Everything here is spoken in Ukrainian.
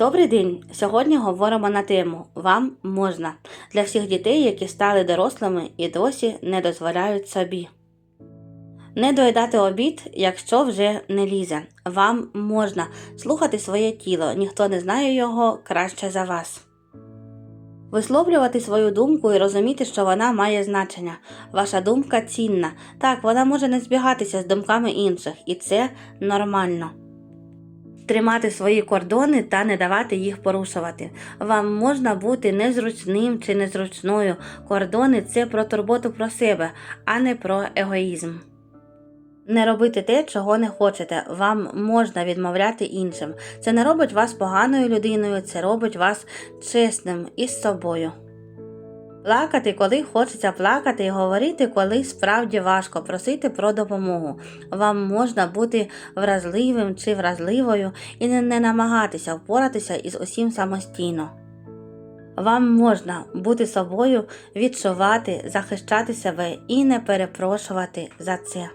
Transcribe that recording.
Добрий день! Сьогодні говоримо на тему Вам можна для всіх дітей, які стали дорослими і досі не дозволяють собі. Не доїдати обід, якщо вже не лізе. Вам можна слухати своє тіло, ніхто не знає його краще за вас. Висловлювати свою думку і розуміти, що вона має значення. Ваша думка цінна. Так, вона може не збігатися з думками інших, і це нормально тримати свої кордони та не давати їх порушувати. Вам можна бути незручним чи незручною. Кордони це про турботу про себе, а не про егоїзм. Не робити те, чого не хочете. Вам можна відмовляти іншим. Це не робить вас поганою людиною, це робить вас чесним із собою. Плакати, коли хочеться плакати, і говорити, коли справді важко, просити про допомогу. Вам можна бути вразливим чи вразливою і не, намагатися впоратися із усім самостійно. Вам можна бути собою, відчувати, захищати себе і не перепрошувати за це.